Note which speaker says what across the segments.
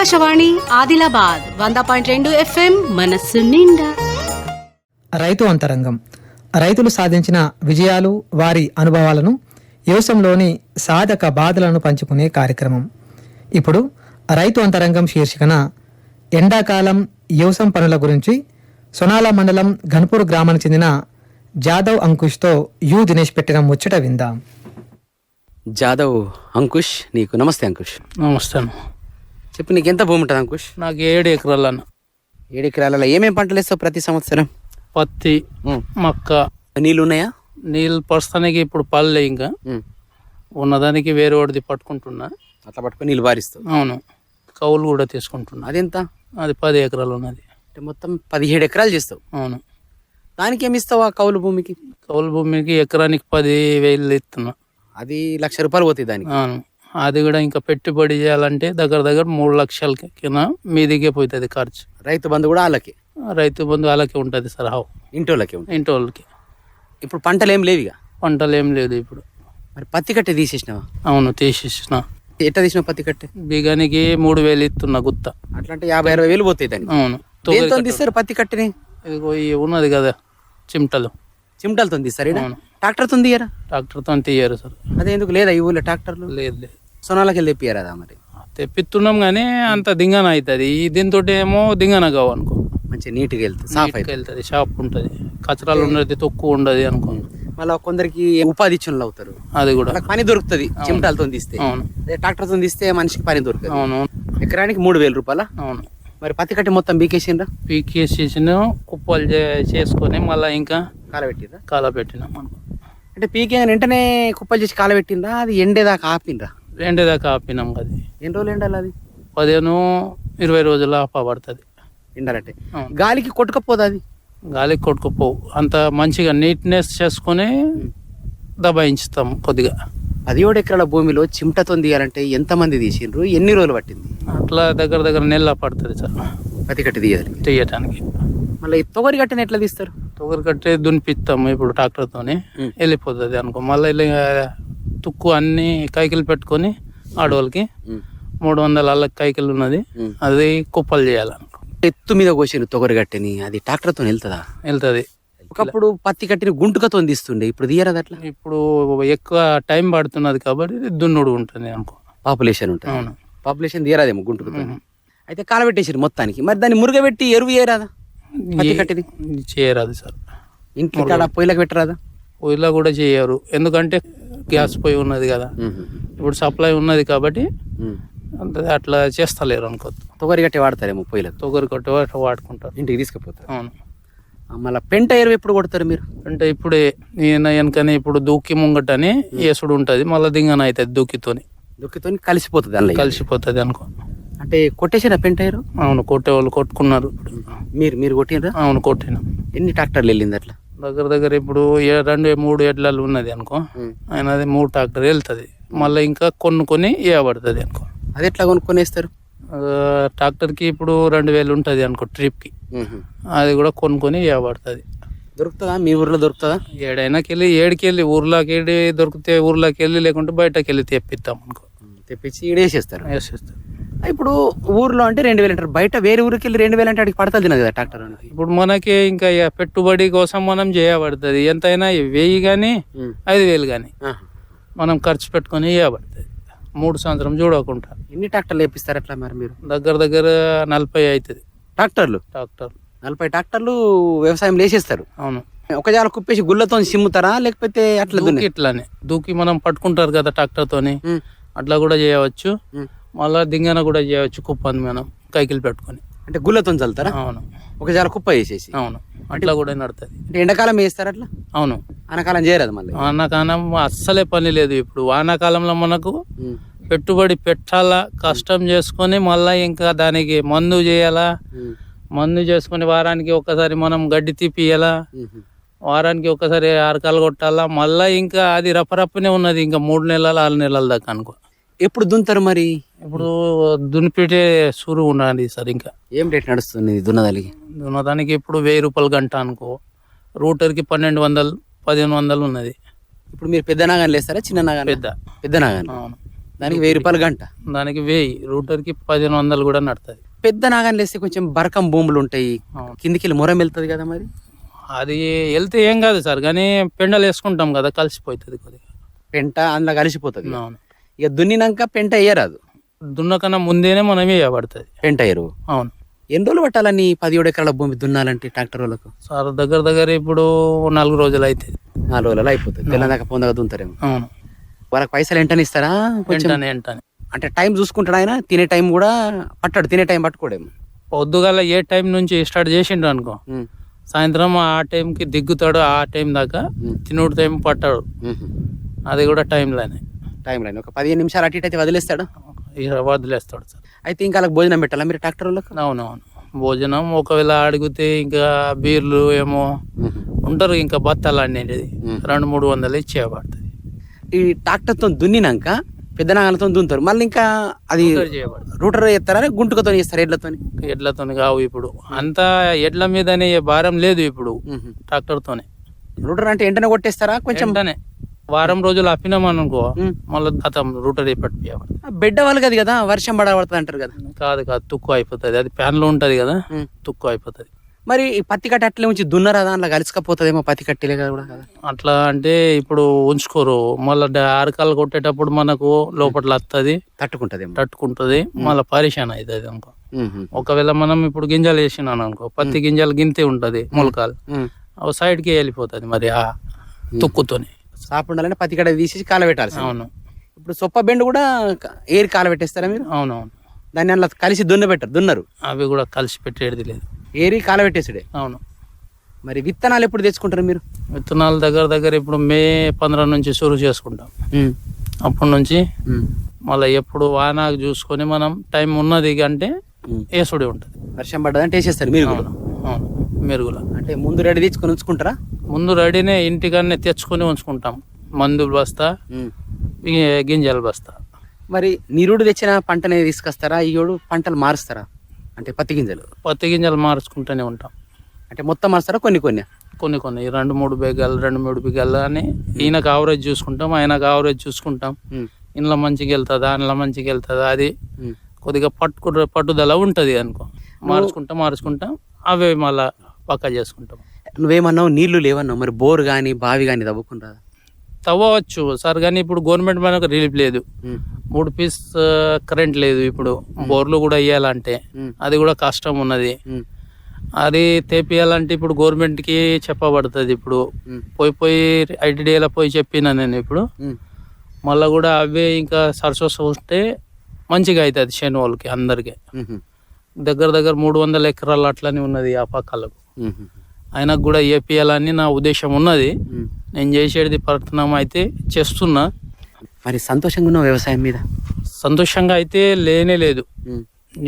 Speaker 1: ఆకాశవాణి ఆదిలాబాద్ వంద పాయింట్ రెండు ఎఫ్ఎం మనస్సు నిండా.
Speaker 2: రైతు అంతరంగం. రైతులు సాధించిన విజయాలు వారి అనుభవాలను వ్యవసాయంలోని సాధక బాధలను పంచుకునే కార్యక్రమం. ఇప్పుడు రైతు అంతరంగం శీర్షికన ఎండాకాలం వ్యవసాయం పనుల గురించి సొనాల మండలం ఘన్పూర్ గ్రామానికి చెందిన జాదవ్ అంకుష్తో యు దినేష్ పెట్టిన ముచ్చట విందాం.
Speaker 3: జాదవ్ అంకుష్ నీకు నమస్తే అంకుష్.
Speaker 4: నమస్తే.
Speaker 3: చెప్పు నీకు ఎంత భూమి ఉంటుంది అంకుష్?
Speaker 4: నాకు ఏడు ఎకరాలన్న
Speaker 3: ఏడు ఎకరాలలో ఏమేం పంటలు వేస్తావు ప్రతి సంవత్సరం?
Speaker 4: పత్తి
Speaker 3: ఉమ్.
Speaker 4: మక్క.
Speaker 3: నీళ్ళు ఉన్నాయా?
Speaker 4: నీళ్ళు ప్రస్తుతానికి ఇప్పుడు పల్లె ఇంకా.
Speaker 3: ఉమ్.
Speaker 4: ఉన్నదానికి వేరే వాడిది పట్టుకుంటున్నా.
Speaker 3: అట్లా పట్టుకొని నీళ్ళు బారిస్తావు
Speaker 4: అవును. కౌలు కూడా తీసుకుంటున్నా.
Speaker 3: అదెంత?
Speaker 4: అది పది ఎకరాలు ఉన్నది.
Speaker 3: అంటే మొత్తం పదిహేడు ఎకరాలు చేస్తావు.
Speaker 4: అవును.
Speaker 3: దానికి ఏమి ఇస్తావు ఆ కౌలు భూమికి?
Speaker 4: కౌలు భూమికి ఎకరానికి పది వేలు ఇస్తున్నా.
Speaker 3: అది లక్ష రూపాయలు పోతాయి దానికి.
Speaker 4: అవును. అది కూడా ఇంకా పెట్టుబడి చేయాలంటే దగ్గర దగ్గర మూడు లక్షల కింద మీదికే పోతుంది ఖర్చు.
Speaker 3: రైతు బంధు కూడా వాళ్ళకి
Speaker 4: రైతు బంధు అలాగే ఉంటుంది సార్ హావు
Speaker 3: ఇంటోళ్ళకి ఉంటుంది?
Speaker 4: ఇంటి వాళ్ళకి
Speaker 3: ఇప్పుడు పంటలు ఏం లేవు ఇక
Speaker 4: పంటలు ఏం లేదు ఇప్పుడు.
Speaker 3: మరి పత్తి కట్టె తీసేసినావా?
Speaker 4: అవును తీసేసిన.
Speaker 3: ఎట్లా తీసినావు పత్తి కట్టె?
Speaker 4: బిగానికి మూడు వేలు ఇస్తున్నా గుత్త.
Speaker 3: అట్లా అంటే యాభై అరవై వేలు పోతాయి
Speaker 4: అవును
Speaker 3: దేంతో తీస్తారు పత్తి కట్టెని?
Speaker 4: ఇదిగో ఈ ఉన్నది కదా చిమ్టలు.
Speaker 3: చిమటలతో తీస్తారు. ట్రాక్టర్తో తీయరా?
Speaker 4: ట్రాక్టర్తో తీయరు సార్.
Speaker 3: అదే ఎందుకు లేదా ఈ ఊళ్ళో ట్రాక్టర్లు?
Speaker 4: లేదు లేదు.
Speaker 3: సొనాలకి వెళ్ళి తెప్పియరాదా మరి?
Speaker 4: తెప్పిస్తున్నాం కానీ అంత దింగన అవుతుంది ఈ దీంతో ఏమో దింగన కావు అనుకో.
Speaker 3: మంచిగా నీట్గా వెళ్తుంది సాఫ్
Speaker 4: వెళ్తుంది షాప్ ఉంటుంది. కచరాలు ఉండదు తక్కువ ఉండదు అనుకో.
Speaker 3: మళ్ళీ కొందరికి ఉపాధి ఇచ్చిన అవుతారు.
Speaker 4: అది కూడా.
Speaker 3: పని దొరుకుతుంది చిమటాలతో తీస్తే.
Speaker 4: అవును.
Speaker 3: అదే ట్రాక్టర్తో తీస్తే మనిషికి పని దొరుకుతుంది
Speaker 4: అవును
Speaker 3: ఎకరానికి మూడు వేల రూపాయల?
Speaker 4: అవును.
Speaker 3: మరి పత్తి కట్టి మొత్తం బీకేసిండ్రా
Speaker 4: పీకేసేసిన కుప్పలు చేసుకొని మళ్ళీ ఇంకా
Speaker 3: కాలబెట్టిండ్రా?
Speaker 4: కాల పెట్టినాం అనుకో.
Speaker 3: అంటే పీకే వెంటనే కుప్పలు చేసి కాలబెట్టిండ్రా? అది ఎండేదాకా ఆపిండ్రా?
Speaker 4: రెండే దాకా ఆపినాం కదా
Speaker 3: ఎన్ని రోజులు ఎండాలి అది?
Speaker 4: పదిహేను ఇరవై రోజులు ఆపబడుతుంది.
Speaker 3: ఎండాలంటే. గాలికి కొట్టుకపోదు అది?
Speaker 4: గాలికి కొట్టుకుపోవు. అంత మంచిగా నీట్నెస్ చేసుకొని దబాయించుతాం కొద్దిగా.
Speaker 3: పదిహేడు ఎకరాల భూమిలో చిమటతో తీయాలంటే ఎంతమంది తీసిండ్రు? ఎన్ని రోజులు పట్టింది?
Speaker 4: అట్లా దగ్గర దగ్గర నెల పడుతుంది సార్.
Speaker 3: పత్తి కట్టి తీయాలి.
Speaker 4: తీయటానికి.
Speaker 3: మళ్ళీ తొగరి కట్టిన ఎట్లా తీస్తారు?
Speaker 4: తొగరు కట్టే దునిపిస్తాము ఇప్పుడు ట్రాక్టర్తోని. వెళ్ళిపోతుంది అనుకో. మళ్ళీ తుక్కు అన్ని కైకిలు పెట్టుకొని ఆడవాళ్ళకి మూడు వందల అల్లకి కైకిలు ఉన్నది. అది కుప్పలు చేయాలనుకో
Speaker 3: ఎత్తు మీద కోసిన తొగరి కట్టెని అది ట్రాక్టర్తో వెళ్తుందా?
Speaker 4: వెళ్తుంది.
Speaker 3: ఒకప్పుడు పత్తి కట్టిన గుంటుకతో తీస్తుండే ఇప్పుడు తీయరాదు అట్లా?
Speaker 4: ఇప్పుడు ఎక్కువ టైం పడుతున్నది కాబట్టి దున్నుడు ఉంటుంది అనుకో.
Speaker 3: పాపులేషన్ ఉంటుంది.
Speaker 4: అవును.
Speaker 3: పాపులేషన్ తీయరాదేమో గుంటుకతో. అయితే కాలబెట్టేసారు మొత్తానికి. మరి దాన్ని మురుగబెట్టి ఎరువు చేయరాదా పత్తి కట్టిది
Speaker 4: చేయరాదు సార్.
Speaker 3: ఇంట్లో పొయ్యిలకు పెట్టరాదా?
Speaker 4: పొయ్యిలో కూడా చేయరు. ఎందుకంటే గ్యాస్ పొయ్యి ఉన్నది కదా. ఇప్పుడు సప్లై ఉన్నది కాబట్టి అంత అట్లా చేస్తలేరు అనుకో
Speaker 3: తొగరి కట్టి వాడతారేమో పొయ్యిలకు?
Speaker 4: తొగరి కొట్టి వాడుకుంటారు.
Speaker 3: ఇంటికి తీసుకుపోతారు.
Speaker 4: అవును.
Speaker 3: మళ్ళీ పెంట ఎరువు ఎప్పుడు కొడతారు మీరు?
Speaker 4: అంటే ఇప్పుడే ఈయన వెనకనే ఇప్పుడు దూకి ముంగటని వేసుడు ఉంటుంది మళ్ళీ దింగన అవుతుంది దూకితోని.
Speaker 3: దుక్కితో కలిసిపోతుంది అందులో.
Speaker 4: కలిసిపోతుంది అనుకో.
Speaker 3: అంటే కొట్టేసిన పెంట ఎరువు
Speaker 4: అవును కొట్టే వాళ్ళు కొట్టుకున్నారు
Speaker 3: మీరు మీరు కొట్టినరా
Speaker 4: అవును కొట్టినాం.
Speaker 3: ఎన్ని ట్రాక్టర్లు వెళ్ళింది అట్లా?
Speaker 4: దగ్గర దగ్గర ఇప్పుడు రెండు మూడు ఎడ్లలు ఉన్నది అనుకో ఆయన అది మూడు ట్రాక్టర్ వెళ్తుంది. మళ్ళీ ఇంకా కొనుక్కొని ఇవ్వబడుతుంది అనుకో.
Speaker 3: అది ఎట్లా కొనుక్కొని వేస్తారు
Speaker 4: ఆ, ట్రాక్టర్కి ఇప్పుడు రెండు వేలు ఉంటుంది అనుకో ట్రిప్కి. అది కూడా కొనుక్కొని ఇవ్వబడుతుంది
Speaker 3: దొరుకుతుందా? మీ ఊర్లో దొరుకుతుందా?
Speaker 4: ఏడైనాకి వెళ్ళి ఏడికి వెళ్ళి ఊర్లోకి వెళ్ళి దొరికితే ఊర్లోకి వెళ్ళి లేకుంటే బయటకి వెళ్ళి తెప్పిస్తాం అనుకో.
Speaker 3: తెప్పించి ఈడేసేస్తారు.
Speaker 4: వేసేస్తాం
Speaker 3: ఇప్పుడు ఊర్లో అంటే రెండు వేలు అంటారు. బయట వేరే ఊరికి వెళ్ళి రెండు వేలు అంటే అడిగి పడతా తినదు కదా ట్రాక్టర్ అనేది?
Speaker 4: ఇప్పుడు మనకి ఇంకా ఇక పెట్టుబడి కోసం మనం చేయబడుతుంది. ఎంతైనా వెయ్యి కానీ ఐదు వేలు కానీ మనం ఖర్చు పెట్టుకొని ఇవ్వబడుతుంది మూడు సంవత్సరం చూడకుండా.
Speaker 3: ఎన్ని ట్రాక్టర్లు వేపిస్తారు అట్లా మరి మీరు?
Speaker 4: దగ్గర దగ్గర నలభై అవుతుంది
Speaker 3: ట్రాక్టర్లు?
Speaker 4: ట్రాక్టర్
Speaker 3: నలభై ట్రాక్టర్లు వ్యవసాయం లేసేస్తారు
Speaker 4: అవును.
Speaker 3: ఒక జాల కుప్పేసి గుళ్ళతో సిమ్ముతారా లేకపోతే అట్లా
Speaker 4: దూకి ఇట్లానే. దూకి మనం పట్టుకుంటారు కదా ట్రాక్టర్తోని. అట్లా కూడా చేయవచ్చు. మళ్ళా దింగన కూడా చేయవచ్చు కుప్పని మనం కైకిలు పెట్టుకొని.
Speaker 3: అంటే గుళ్ళతో చల్లుతారా?
Speaker 4: అవును.
Speaker 3: ఒక జాల కుప్ప వేసేసి.
Speaker 4: అవును. అట్లా కూడా నడుతుంది.
Speaker 3: అంటే ఎండాకాలం వేస్తారు అట్లా?
Speaker 4: అవును.
Speaker 3: అనకాలం చేయరాదు మళ్ళీ?
Speaker 4: వానాకాలం అస్సలే పని లేదు ఇప్పుడు. వానాకాలంలో మనకు. పెట్టుబడి పెట్టాలా కష్టం చేసుకొని మళ్ళా ఇంకా దానికి మందు చేయాలా. మందు చేసుకొని వారానికి ఒకసారి మనం గడ్డి తీపియాలా. వారానికి ఒకసారి ఆరకాలు కొట్టాలా? మళ్ళా ఇంకా అది రప్పరప్పనే ఉన్నది. ఇంకా మూడు నెలలు ఆరు నెలల దాకా అనుకో.
Speaker 3: ఎప్పుడు దున్నుతారు మరి?
Speaker 4: ఇప్పుడు దునిపెట్టే సురు ఉన్నది సార్ ఇంకా.
Speaker 3: ఏం రేట్ నడుస్తుంది దున్నదానికి?
Speaker 4: దున్నదానికి ఇప్పుడు వెయ్యి రూపాయలు గంట అనుకో. రూటర్కి పన్నెండు వందలు పదిహేను వందలు ఉన్నది.
Speaker 3: ఇప్పుడు మీరు పెద్ద నాగాన్ని లేస్తారా చిన్న నాగాన్ని
Speaker 4: పెద్ద.
Speaker 3: పెద్ద నాగాన్ని
Speaker 4: అవును.
Speaker 3: దానికి వెయ్యి రూపాయలు గంట.
Speaker 4: దానికి వెయ్యి. రూటర్కి పదిహేను వందలు కూడా నడుతుంది.
Speaker 3: పెద్ద నాగాన్ని వేస్తే కొంచెం బరకం భూములు ఉంటాయి. కిందికి వెళ్ళి మొరం వెళ్తుంది కదా మరి?
Speaker 4: అది వెళ్తే ఏం కాదు సార్ కానీ పెండలు వేసుకుంటాం కదా కలిసిపోతుంది కొద్దిగా.
Speaker 3: పెంట అందులో కలిసిపోతుంది.
Speaker 4: అవును.
Speaker 3: ఇక దున్నినాక పెంట వేయరాదు.
Speaker 4: దున్నకన్నా ముందేనే మనం వేయబడుతుంది.
Speaker 3: పెంట ఎరువు
Speaker 4: అవును.
Speaker 3: ఎన్ని రోజులు పట్టాలని పదిహేడు ఎకరాల భూమి దున్నాలంటే ట్రాక్టర్ వాళ్ళకు
Speaker 4: సార్ దగ్గర దగ్గర ఇప్పుడు నాలుగు రోజులు అవుతుంది
Speaker 3: నాలుగు రోజులలో అయిపోతుంది. తెల్లదాకా పొందగా దున్తారేమో
Speaker 4: అవును.
Speaker 3: వాళ్ళకి పైసలు వెంటనే ఇస్తారా?
Speaker 4: వెంటనే వెంటనే.
Speaker 3: అంటే టైం చూసుకుంటాడు ఆయన తినే టైం కూడా పట్టాడు తినే టైం పట్టుకోడేమో.
Speaker 4: పొద్దుగాల ఏ టైం నుంచి స్టార్ట్ చేసిండు అనుకో సాయంత్రం ఆ టైంకి దిగుతాడు ఆ టైం దాకా తినుడు టైం పట్టాడు. అది కూడా టైంలోనే
Speaker 3: టైం లైన్. ఒక పదిహేను నిమిషాలు అటు ఇటు అయితే వదిలేస్తాడు?
Speaker 4: వదిలేస్తాడు సార్.
Speaker 3: అయితే ఇంకా వాళ్ళకి భోజనం పెట్టాలా? మీరు ట్రాక్టర్ వాళ్ళకు?
Speaker 4: అవునవును. భోజనం ఒకవేళ అడిగితే ఇంకా బీర్లు ఏమో ఉంటారు ఇంకా బత్తాలు అనేది రెండు మూడు వందలు ఇచ్చేయబడుతుంది
Speaker 3: ఈ ట్రాక్టర్తో దున్నినాక పెద్ద నాగలతో దున్నుతారు. మళ్ళీ ఇంకా అది
Speaker 4: రూటర్
Speaker 3: ఎత్తారా గుంటుకతో చేస్తారు ఎడ్లతో
Speaker 4: ఎడ్లతోని? కావు ఇప్పుడు. అంతా ఎడ్ల మీదనే భారం లేదు ఇప్పుడు ట్రాక్టర్తోనే.
Speaker 3: రూటర్ అంటే వెంటనే కొట్టేస్తారా? కొంచెం
Speaker 4: వారం రోజులు అప్పినామనుకో
Speaker 3: ఉమ్.
Speaker 4: మళ్ళీ అతం రూటర్ పట్టిపోయబడుతుంది
Speaker 3: బిడ్డ వాళ్ళు కదా వర్షం పడబడుతుంది అంటారు కదా.
Speaker 4: కాదు కాదు తుక్కు అయిపోతుంది. అది ప్యాన్లో ఉంటది కదా. తుక్కు అయిపోతుంది.
Speaker 3: మరి ఈ పత్తి కట్ట అట్లే ఉంచి దున్నరా? దాంట్లో కలిసికపోతుందేమో పత్తి కట్టెలే కదా కూడా కదా.
Speaker 4: అట్లా అంటే ఇప్పుడు ఉంచుకోరు. మళ్ళీ ఆరకాలు కొట్టేటప్పుడు మనకు లోపల వస్తుంది
Speaker 3: తట్టుకుంటదేమో.
Speaker 4: తట్టుకుంటుంది మళ్ళీ పరిశాన్ అవుతుంది అనుకో. ఒకవేళ మనం ఇప్పుడు గింజలు వేసినాను అనుకో పత్తి గింజలు గింతే ఉంటది మొలకాలు. సైడ్కి వెళ్ళిపోతుంది మరి ఆ తుక్కుతోని.
Speaker 3: సాపు ఉండాలంటే పత్తి కట్ట తీసేసి కాలబెట్టాలి
Speaker 4: అవును.
Speaker 3: ఇప్పుడు సొప్ప బెండు కూడా ఏరి కాలబెట్టేస్తారా మీరు?
Speaker 4: అవునవును.
Speaker 3: దాన్ని అలా కలిసి దున్నబెట్టారు దున్నరు.
Speaker 4: అవి కూడా కలిసి పెట్టేది లేదు.
Speaker 3: ఏరి కాలబెట్టేసుడే
Speaker 4: అవును.
Speaker 3: మరి విత్తనాలు ఎప్పుడు తెచ్చుకుంటారు మీరు?
Speaker 4: విత్తనాలు దగ్గర దగ్గర ఇప్పుడు మే పంద్ర నుంచి షురు చేసుకుంటాం. అప్పటి నుంచి. మళ్ళీ ఎప్పుడు వాన చూసుకొని మనం టైం ఉన్నది అంటే. వేసుడే ఉంటుంది.
Speaker 3: వర్షం పడ్డదంటే వేసేస్తారు మీరు కూడా.
Speaker 4: అవును. మెరుగుల
Speaker 3: అంటే ముందు రెడీ తెచ్చుకొని ఉంచుకుంటారా?
Speaker 4: ముందు రెడీనే ఇంటికన్నే తెచ్చుకొని ఉంచుకుంటాం. మందులు బస్తా గింజలు బస్తా.
Speaker 3: మరి నీరుడు తెచ్చిన పంటనే తీసుకొస్తారా? ఈయోడు పంటలు మారుస్తారా? అంటే పత్తి గింజలు.
Speaker 4: పత్తి గింజలు మార్చుకుంటూనే ఉంటాం.
Speaker 3: అంటే మొత్తం మారుస్తారా? కొన్ని కొన్ని.
Speaker 4: కొన్ని కొన్ని. రెండు మూడు బిగాలు రెండు మూడు బిగాలు అని ఈయనకు ఆవరేజ్ చూసుకుంటాం ఆయనకు ఆవరేజ్ చూసుకుంటాం. ఇంట్లో మంచిగా వెళ్తుందా అందులో మంచిగా వెళ్తుందా అది. కొద్దిగా పట్టుకు పట్టుదల ఉంటుంది అనుకో. మార్చుకుంటాం మార్చుకుంటాం అవే మళ్ళా పక్క చేసుకుంటాం.
Speaker 3: నువ్వేమన్నావు? నీళ్ళు లేవన్నావు. మరి బోర్ కానీ బావి కానీ తవ్వుకుంటారా
Speaker 4: తవ్వచ్చు సార్ కానీ ఇప్పుడు గవర్నమెంట్ మనకు రిలీఫ్ లేదు. మూడు పీస్ కరెంట్ లేదు ఇప్పుడు. బోర్లు కూడా వేయాలంటే. అది కూడా కష్టం ఉన్నది. అది తెప్పియాలంటే ఇప్పుడు గవర్నమెంట్కి చెప్పబడుతుంది ఇప్పుడు. పోయి పోయి ఐటీడీలో పోయి చెప్పిన నేను ఇప్పుడు. మళ్ళీ కూడా అవే ఇంకా సరసోస్ ఉంటే మంచిగా అవుతుంది శని వాళ్ళకి అందరికి. దగ్గర దగ్గర మూడు వందల ఎకరాలు అట్లనే ఉన్నది ఆ పక్కలకు ఆయనకు కూడా ఏపీయాలని నా ఉద్దేశం ఉన్నది. నేను చేసేది ప్రయత్నం అయితే చేస్తున్నా.
Speaker 3: మరి సంతోషంగా ఉన్నావు వ్యవసాయం మీద?
Speaker 4: సంతోషంగా అయితే లేనే లేదు.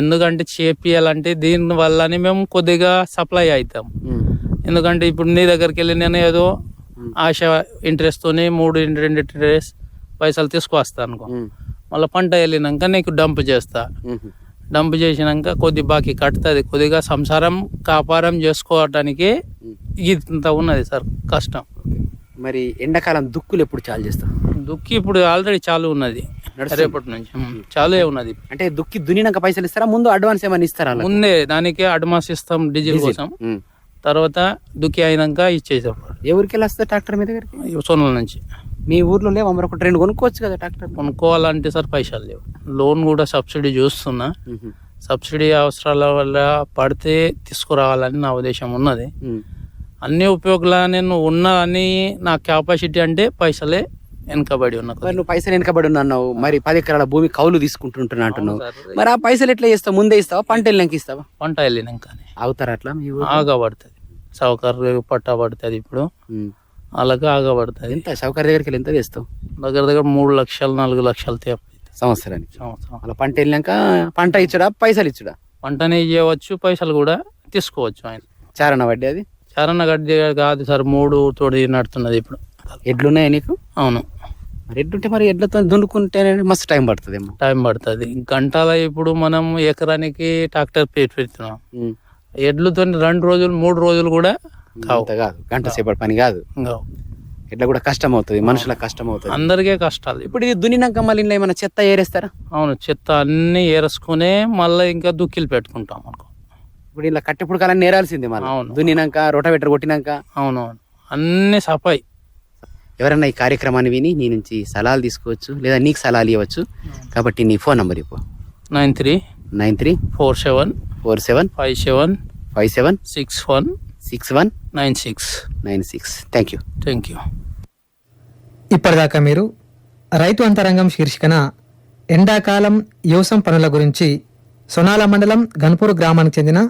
Speaker 4: ఎందుకంటే చేపియాలంటే దీని వల్లనే మేము కొద్దిగా సప్లై అవుతాం. ఎందుకంటే ఇప్పుడు నీ దగ్గరికి వెళ్ళి నేను ఏదో ఆశ ఇంట్రెస్ట్తోనే మూడు రెండు ఇంట్రెస్ట్ పైసలు తీసుకువస్తాను అనుకో. మళ్ళీ పంట వెళ్ళినాక నీకు డంప్ చేస్తా. డంప్ చేసినాక కొద్ది బాకీ కట్టుతుంది కొద్దిగా సంసారం కాపారం చేసుకోవటానికి ఇంత ఉన్నది సార్ కష్టం.
Speaker 3: మరి ఎండాకాలం దుక్కులు ఎప్పుడు చాలు చేస్తావు
Speaker 4: దుక్కి ఇప్పుడు ఆల్రెడీ చాలు ఉన్నది. రేపటి నుంచి. ఉమ్, చాలే ఉన్నది.
Speaker 3: అంటే దుక్కి దున్నినాక పైసలు ఇస్తారా? ముందు అడ్వాన్స్ ఏమైనా ఇస్తారా?
Speaker 4: ముందే దానికే అడ్వాన్స్ ఇస్తాం డీజిల్ కోసం. తర్వాత దుక్కి అయినాక ఇచ్చేసాం
Speaker 3: ఎవరికి వెళ్ళి వస్తుంది ట్రాక్టర్ మీ దగ్గరికి?
Speaker 4: సోనల నుంచి.
Speaker 3: మీ ఊర్లో లేవు మరి ఒకటి రెండు కొనుక్కోవచ్చు కదా ట్రాక్టర్?
Speaker 4: కొనుక్కోవాలంటే సార్ పైసలు లేవు. లోన్ కూడా సబ్సిడీ చూస్తున్నా. సబ్సిడీ అవసరాల వల్ల పడితే తీసుకురావాలని నా ఉద్దేశం ఉన్నది. అన్ని ఉపయోగాలు నేను ఉన్నా అని నా కెపాసిటీ అంటే పైసలే వెనకబడి ఉన్న
Speaker 3: మరి నువ్వు పైసలు వెనకబడి ఉన్నావు మరి పది ఎకరాల భూమి కౌలు తీసుకుంటుంటున్నా అంటున్నావు. మరి ఆ పైసలు ఎట్లా చేస్తావు? ముందే ఇస్తావా? పంట వెళ్ళినాక ఇస్తావా?
Speaker 4: పంట వెళ్ళినాకనే
Speaker 3: అవుతారా అట్లా
Speaker 4: ఆగబడుతుంది. సౌకర్యం పట్టా పడుతుంది ఇప్పుడు అలాగే ఆగబడుతుంది
Speaker 3: ఎంత? సౌకర్య దగ్గరికి వెళ్ళి ఎంత తెస్తావు?
Speaker 4: దగ్గర దగ్గర మూడు లక్షలు నాలుగు లక్షలు తేపు.
Speaker 3: సంవత్సరానికి?
Speaker 4: సంవత్సరం.
Speaker 3: అలా పంట వెళ్ళినాక పంట ఇచ్చుడా పైసలు ఇచ్చుడా?
Speaker 4: పంటనే చేయవచ్చు పైసలు కూడా తీసుకోవచ్చు ఆయన.
Speaker 3: చారణ వడ్డీ అది?
Speaker 4: చారణ గడ్డి కాదు సార్ మూడు తోడి నడుతున్నది ఇప్పుడు.
Speaker 3: ఎడ్లున్నాయి నీకు?
Speaker 4: అవును.
Speaker 3: మరి ఎడ్లుంటే మరి ఎడ్లతో దున్నుకుంటేనే మస్తు టైం పడుతుందేమో
Speaker 4: టైం పడుతుంది. గంటల ఇప్పుడు మనం ఎకరానికి ట్రాక్టర్ పేరు పెడుతున్నాం. ఎడ్లతో రెండు రోజులు మూడు రోజులు కూడా
Speaker 3: అంత కాదు. గంట సేపటి పని కాదు. ఇట్లా కూడా కష్టం అవుతుంది మనుషులకు కష్టం అవుతుంది
Speaker 4: అందరికీ కష్టాలు.
Speaker 3: ఇప్పుడు ఇది దున్నినాక మళ్ళీ ఇంట్లో ఏమైనా చెత్త ఏరేస్తారా?
Speaker 4: అవును చెత్త అన్ని ఏరుసుకునే మళ్ళీ ఇంకా దుక్కిలు పెట్టుకుంటాం అనుకో.
Speaker 3: ఇప్పుడు ఇలా కట్టెప్పుడు కాలం నేరాల్సిందే మళ్ళీ.
Speaker 4: అవును.
Speaker 3: దున్నినాక రొటవెటర్ కొట్టినాక.
Speaker 4: అవునవును. అన్ని సఫాయి.
Speaker 3: ఎవరన్నా ఈ కార్యక్రమాన్ని విని నీ నుంచి సలహాలు తీసుకోవచ్చు లేదా నీకు సలహాలు ఇవ్వచ్చు కాబట్టి నీ ఫోన్ నంబర్ ఇవ్వు.
Speaker 4: Nine three
Speaker 3: nine three
Speaker 4: four seven
Speaker 3: four seven
Speaker 4: five seven
Speaker 3: five seven
Speaker 4: six one
Speaker 3: six one?
Speaker 4: Nine six.
Speaker 3: Nine six. Thank you
Speaker 4: thank you
Speaker 2: ఇప్పటిదాకా మీరు రైతు అంతరంగం శీర్షికన ఎండాకాలం వ్యవసాయం పనుల గురించి సొనాల మండలం గన్పూర్ గ్రామానికి చెందిన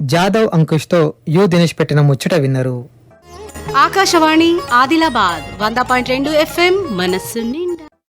Speaker 2: జాదవ్ అంకుష్తో యు దినేష్ పెట్టిన ముచ్చట విన్నారు.
Speaker 1: ఆకాశవాణి ఆదిలాబాద్ వంద పాయింట్ రెండు ఎఫ్ఎం మనస్సు నిండా.